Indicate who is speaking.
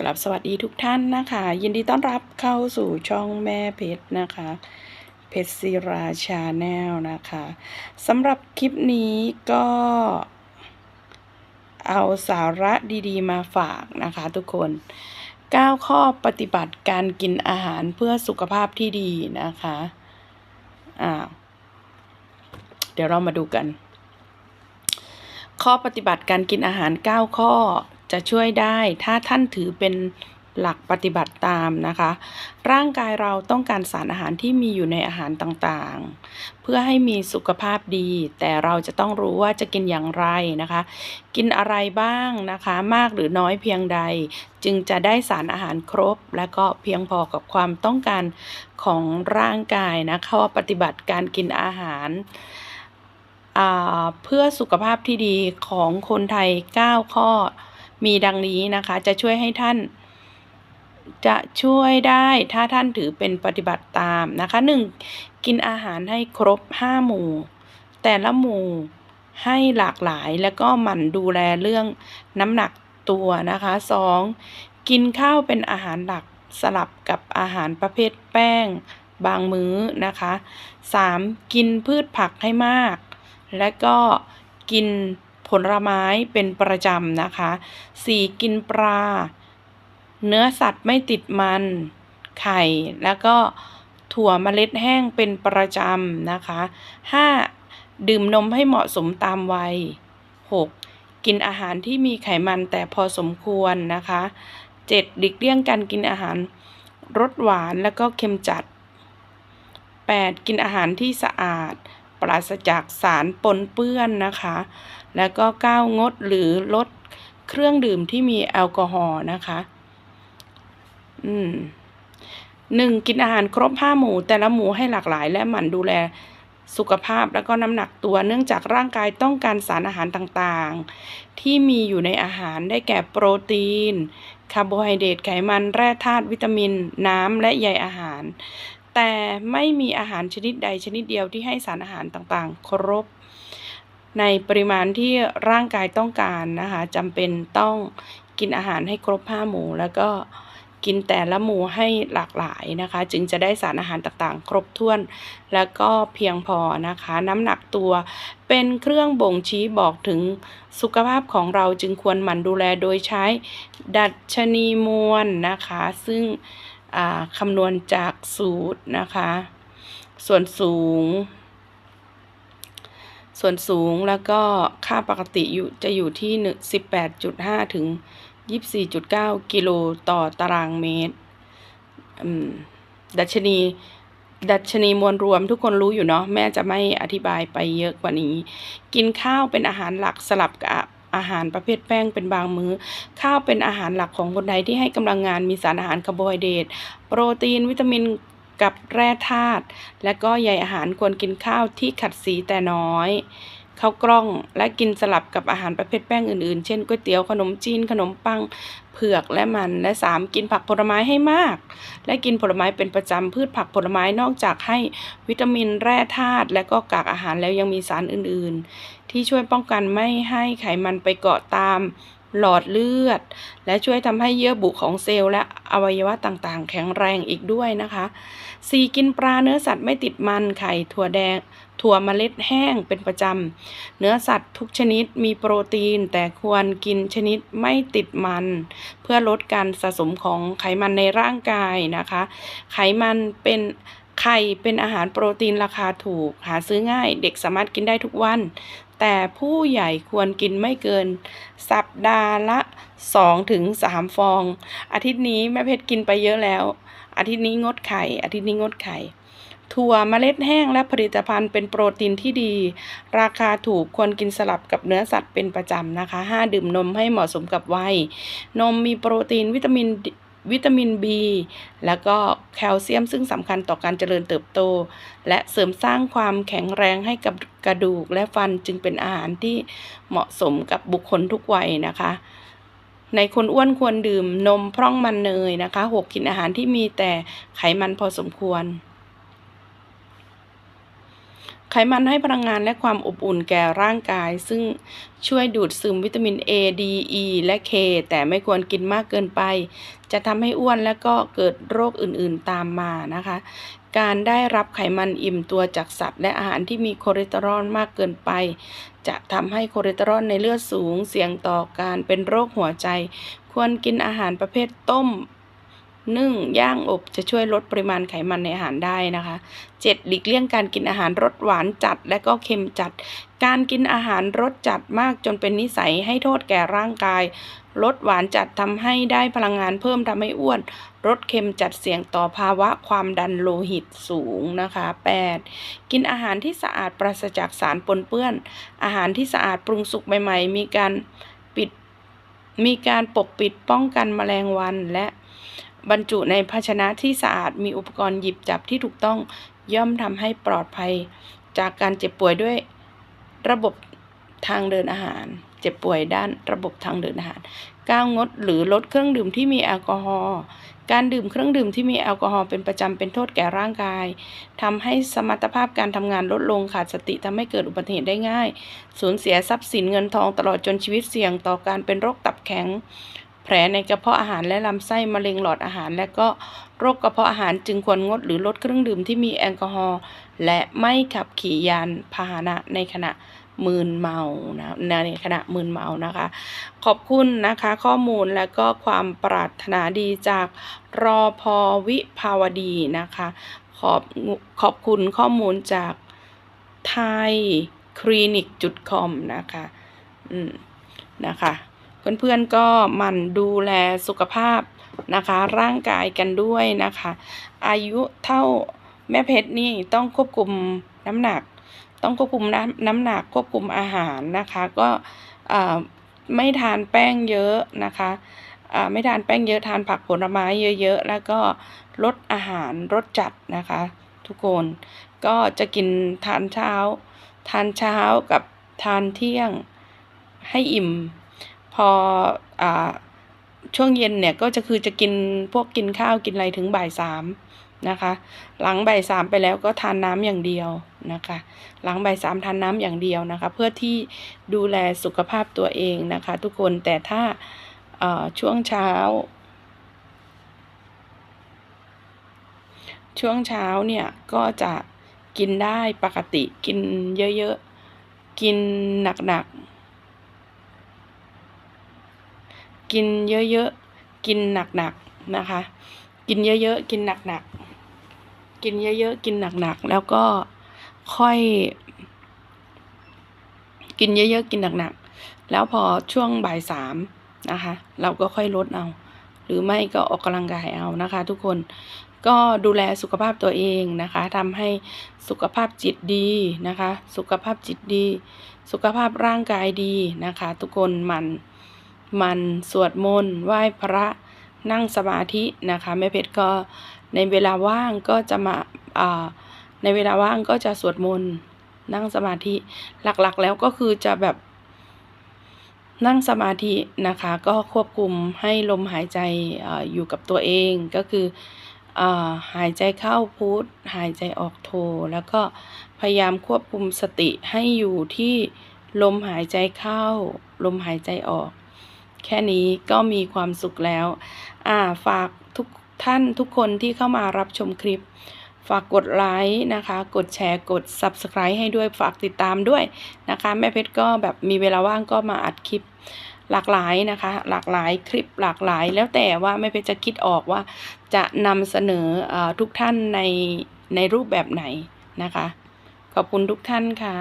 Speaker 1: กลับสวัสดีทุกท่านนะคะ ยินดีต้อนรับเข้าสู่ช่องแม่เพชรนะคะ เพชรศิราชาแนลนะคะสำหรับคลิปนี้ก็ เอาสาระดีๆ มาฝากนะคะทุกคน 9 ข้อปฏิบัติการกินอาหารเพื่อสุขภาพที่ดีนะคะอ่าเดี๋ยวเรามาดูกัน ข้อปฏิบัติการกินอาหาร 9 ข้อ จะช่วยได้ถ้าท่านถือเป็นหลักปฏิบัติตามนะคะ ร่างกายเราต้องการสารอาหารที่มีอยู่ในอาหารต่างๆ เพื่อให้มีสุขภาพดี แต่เราจะต้องรู้ว่าจะกินอย่างไรนะคะ กินอะไรบ้างนะคะ มากหรือน้อยเพียงใด จึงจะได้สารอาหารครบ และก็เพียงพอกับความต้องการของร่างกายนะข้อปฏิบัติการกินอาหารเพื่อสุขภาพที่ดีของคนไทย 9 ข้อ มีดังนี้นะคะ จะช่วยให้ท่าน จะช่วยได้ถ้าท่านถือเป็นปฏิบัติตามนะคะ 1. กินอาหารให้ครบ 5 หมู่ แต่ละหมู่ให้หลากหลายแล้วก็หมั่นดูแลเรื่องน้ำหนักตัวนะคะ 2. กินข้าวเป็นอาหารหลักสลับกับอาหารประเภทแป้งบางมื้อนะคะ 3. กินพืชผักให้มาก และก็กิน ผลไม้เป็นประจำนะคะ 4. กินปลา เนื้อสัตว์ไม่ติดมัน ไข่ แล้วก็ถั่วเมล็ดแห้งเป็นประจำนะคะ 5. ดื่มนมให้เหมาะสมตามวัย 6. กินอาหารที่มีไขมันแต่พอสมควรนะคะ 7. หลีกเลี่ยงการกินอาหารรสหวานแล้วก็เค็มจัด 8. กินอาหารที่สะอาด ปราศจากสารปนเปื้อนนะคะ แล้วก็ 9 งดหรือลดเครื่องดื่มที่มีแอลกอฮอล์นะคะ อืมหนึ่งกินอาหารครบห้าหมู่ แต่ละหมู่ให้หลากหลาย และหมั่นดูแลสุขภาพแล้วก็น้ำหนักตัวเนื่องจากร่างกายต้องการสารอาหารต่างๆ ที่มีอยู่ในอาหารได้แก่โปรตีน คาร์โบไฮเดรตไขมันแร่ธาตุวิตามิน น้ำและใยอาหาร แต่ไม่มีอาหารชนิดใดชนิดเดียวที่ให้สารอาหารต่างๆ ครบ ในปริมาณที่ร่างกายต้องการนะคะจำเป็นต้องกินอาหารให้ครบห้าหมู่ แล้วก็กินแต่ละหมู่ให้หลากหลายนะคะ จึงจะได้สารอาหารต่างๆ ครบถ้วน แล้วก็เพียงพอนะคะ น้ำหนักตัวเป็นเครื่องบ่งชี้บอกถึงสุขภาพของเราจึงควรหมั่นดูแลโดยใช้ดัชนีมวลนะคะ ซึ่ง คำนวณจากสูตรนะคะ ส่วนสูง ส่วนสูงแล้วก็ค่าปกติอยู่จะอยู่ที่ 18.5 ถึง 24.9 กิโลต่อตารางเมตร ดัชนี ดัชนีมวลรวมทุกคนรู้อยู่เนาะแม่จะไม่อธิบายไปเยอะกว่านี้ กินข้าวเป็นอาหารหลักสลับกับ อาหารประเภทแป้งเป็นบางมือ้อ ข้าวเป็นอาหารหลักของคนไทยที่ให้กำลังงานมีสารอาหารคาร์โบไฮเดรตโปรตีน วิตามินกับแร่ธาตุและก็ใยอาหารควรกินข้าวที่ขัดสีแต่น้อยข้าวกล้องและกินสลับกับอาหารประเภทแป้งอื่นๆ เช่นก๋วยเตี๋ยวขนมจีน ขนมปังเผือกและมัน และ 3. กินผักผลไม้ให้มาก และกินผลไม้เป็นประจำพืชผักผลไม้นอกจากให้วิตามินแร่ธาตุและก็กากอาหารแล้วยังมีสารอื่นๆ ที่ช่วยป้องกันไม่ให้ไขมันไปเกาะตามหลอดเลือด และช่วยทำให้เยื่อบุของเซลล์และอวัยวะต่างๆ แข็งแรงอีกด้วยนะคะ 4. กินปลาเนื้อสัตว์ไม่ติดมันไข่ถั่วแดง ถั่วเมล็ดแห้งเป็นประจำ เนื้อสัตว์ทุกชนิดมีโปรตีน แต่ควรกินชนิดไม่ติดมัน เพื่อลดการสะสมของไขมันในร่างกายนะคะ ไขมันเป็นไข่เป็นอาหารโปรตีนราคาถูก หาซื้อง่าย เด็กสามารถกินได้ทุกวัน แต่ผู้ใหญ่ควรกินไม่เกิน สัปดาห์ละ2ถึง3ฟอง อาทิตย์นี้แม่เพชรกินไปเยอะแล้ว อาทิตย์นี้งดไข่ อาทิตย์นี้งดไข่ถั่วเมล็ดแห้งและผลิตภัณฑ์เป็นโปรตีนที่ดี ราคาถูกควรกินสลับกับเนื้อสัตว์เป็นประจำนะคะ 5 ดื่มนมให้เหมาะสมกับวัย นมมีโปรตีนวิตามิน วิตามิน B แล้วก็แคลเซียมซึ่งสำคัญต่อการเจริญเติบโต และเสริมสร้างความแข็งแรงให้กับกระดูกและฟันจึงเป็นอาหารที่เหมาะสมกับบุคคลทุกวัยนะคะ ในคนอ้วนควรดื่มนมพร่องมันเนยนะคะ 6 กินอาหารที่มีแต่ไขมันพอสมควร ไขมันให้พลังงานและความอบอุ่นแก่ร่างกาย ซึ่งช่วยดูดซึมวิตามิน A D E และ K แต่ไม่ควรกินมากเกินไป จะทำให้อ้วนและก็เกิดโรคอื่นๆตามมานะคะ การได้รับไขมันอิ่มตัวจากสัตว์ และอาหารที่มีคอเลสเตอรอลมากเกินไป จะทำให้คอเลสเตอรอลในเลือดสูงเสี่ยงต่อการเป็นโรคหัวใจ ควรกินอาหารประเภทต้ม นึ่งย่างอบจะช่วยลดปริมาณไขมันในอาหารได้นะคะ 7. หลีกเลี่ยงการกินอาหารรสหวานจัดและก็เค็มจัด การกินอาหารรสจัดมากจนเป็นนิสัยให้โทษแก่ร่างกายรสหวานจัดทำให้ได้พลังงานเพิ่มทำให้อ้วนรสเค็มจัดเสี่ยงต่อภาวะความดันโลหิตสูงนะคะ 8. กินอาหารที่สะอาดปราศจากสารปนเปื้อน อาหารที่สะอาดปรุงสุกใหม่ๆ มีการปิดมีการปกปิดป้องกันแมลงวันและ บรรจุในภาชนะที่สะอาดมีอุปกรณ์หยิบจับที่ถูกต้องย่อมทำให้ปลอดภัย จากการเจ็บป่วยด้วยระบบทางเดินอาหาร เจ็บป่วยด้านระบบทางเดินอาหารก้าวงดหรือลดเครื่องดื่มที่มีแอลกอฮอล์การดื่มเครื่องดื่มที่มีแอลกอฮอล์เป็นประจำเป็นโทษแก่ร่างกายทำให้สมรรถภาพการทำงานลดลงขาดสติทำให้เกิดอุบัติเหตุได้ง่าย สูญเสียทรัพย์สินเงินทองตลอดจนชีวิตเสี่ยงต่อการเป็นโรคตับแข็ง แผลในกระเพาะอาหารและลำไส้มะเร็งหลอดอาหาร และก็โรคกระเพาะอาหารจึงควรงดหรือลดเครื่องดื่มที่มีแอลกอฮอล์และไม่ขับขี่ยานพาหนะในขณะมึนเมานะในขณะมึนเมานะคะ ขอบคุณนะคะข้อมูลและก็ความปรารถนาดีจากรอพอวิภาวดีนะคะ ขอบขอบคุณข้อมูลจากไทยคลินิกจุดคอมนะคะ อืม นะคะ เพื่อนๆก็หมั่นดูแลสุขภาพนะคะ ร่างกายกันด้วยนะคะ อายุเท่าแม่เพชรนี่ต้องควบคุมน้ำหนัก ต้องควบคุมน้ำน้ำหนักควบคุมอาหารนะคะ ก็ไม่ทานแป้งเยอะนะคะไม่ทานแป้งเยอะทานผักผลไม้เยอะๆ แล้วก็ลดอาหารรสจัดนะคะ ทุกคนก็จะกินทานเช้า ทานเช้ากับทานเที่ยงให้อิ่ม พออช่วงเย็นเนี่ยก็จะคือจะกินพวกกินข้าวกินอะไรถึงบ่ายสามนะคะ หลังบ่ายสามไปแล้วก็ทานน้ำอย่างเดียวนะคะ หลังบ่ายสามทานน้ำอย่างเดียวนะคะ เพื่อที่ดูแลสุขภาพตัวเองนะคะ ทุกคนแต่ถ้าช่วงเช้า ช่วงเช้าเนี่ยก็จะกินได้ปกติกินเยอะๆ กินหนักๆ กินเยอะๆ กินหนักๆนะคะ กินเยอะๆ กินหนักๆ กินเยอะๆ กินหนักๆ แล้วก็ค่อย กินเยอะๆ กินหนักๆ แล้วพอช่วงบ่ายสามนะคะ เราก็ค่อยลดเอา หรือไม่ก็ออกกำลังกายเอานะคะ ทุกคนก็ดูแลสุขภาพตัวเองนะคะทำให้สุขภาพจิตดีนะคะ สุขภาพจิตดี สุขภาพร่างกายดีนะคะ ทุกคนมัน มันสวดมนต์ไหว้พระนั่งสมาธินะคะแม่เพชรก็ในเวลาว่างก็จะมาในเวลาว่างก็จะสวดมนต์นั่งสมาธิหลักๆ แล้วก็คือจะแบบนั่งสมาธินะคะ ก็ควบคุมให้ลมหายใจออยู่กับตัวเองก็คือหายใจเข้าพุทหายใจออกโท แล้วก็พยายามควบคุมสติให้อยู่ที่ลมหายใจเข้า ลมหายใจออก แค่นี้ก็มีความสุขแล้ว อ่าฝากทุกท่านทุกคนที่เข้ามารับชมคลิป ฝากกดไลค์นะคะ กดแชร์กด Subscribe ให้ด้วยฝากติดตามด้วยนะคะ แม่เพชรก็แบบมีเวลาว่างก็มาอัดคลิปหลากหลายนะคะ หลากหลายคลิปหลากหลาย แล้วแต่ว่าแม่เพชรจะคิดออกว่าจะนำเสนออทุกท่านในในรูปแบบไหนนะคะ ขอบคุณทุกท่านค่ะ